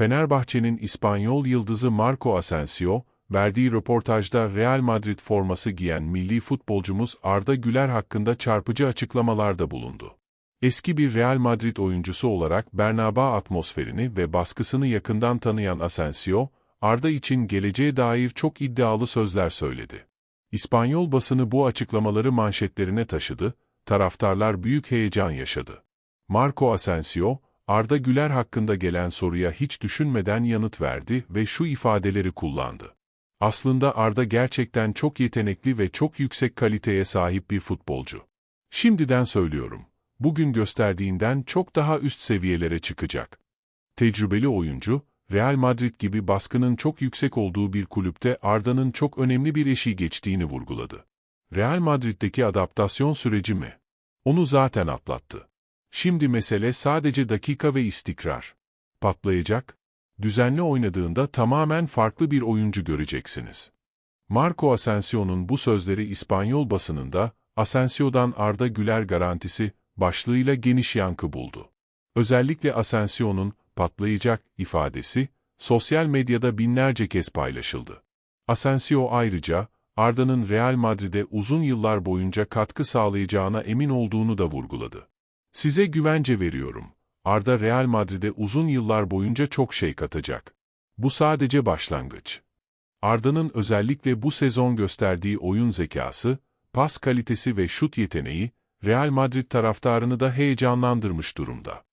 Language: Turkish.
Fenerbahçe'nin İspanyol yıldızı Marco Asensio, verdiği röportajda Real Madrid forması giyen milli futbolcumuz Arda Güler hakkında çarpıcı açıklamalarda bulundu. Eski bir Real Madrid oyuncusu olarak Bernabéu atmosferini ve baskısını yakından tanıyan Asensio, Arda için geleceğe dair çok iddialı sözler söyledi. İspanyol basını bu açıklamaları manşetlerine taşıdı, taraftarlar büyük heyecan yaşadı. Marco Asensio, Arda Güler hakkında gelen soruya hiç düşünmeden yanıt verdi ve şu ifadeleri kullandı. Aslında Arda gerçekten çok yetenekli ve çok yüksek kaliteye sahip bir futbolcu. Şimdiden söylüyorum, bugün gösterdiğinden çok daha üst seviyelere çıkacak. Tecrübeli oyuncu, Real Madrid gibi baskının çok yüksek olduğu bir kulüpte Arda'nın çok önemli bir eşiği geçtiğini vurguladı. Real Madrid'deki adaptasyon süreci mi? Onu zaten atlattı. Şimdi mesele sadece dakika ve istikrar. Patlayacak, düzenli oynadığında tamamen farklı bir oyuncu göreceksiniz. Marco Asensio'nun bu sözleri İspanyol basınında, Asensio'dan Arda Güler garantisi, başlığıyla geniş yankı buldu. Özellikle Asensio'nun, patlayacak ifadesi, sosyal medyada binlerce kez paylaşıldı. Asensio ayrıca, Arda'nın Real Madrid'e uzun yıllar boyunca katkı sağlayacağına emin olduğunu da vurguladı. Size güvence veriyorum. Arda Real Madrid'e uzun yıllar boyunca çok şey katacak. Bu sadece başlangıç. Arda'nın özellikle bu sezon gösterdiği oyun zekası, pas kalitesi ve şut yeteneği, Real Madrid taraftarını da heyecanlandırmış durumda.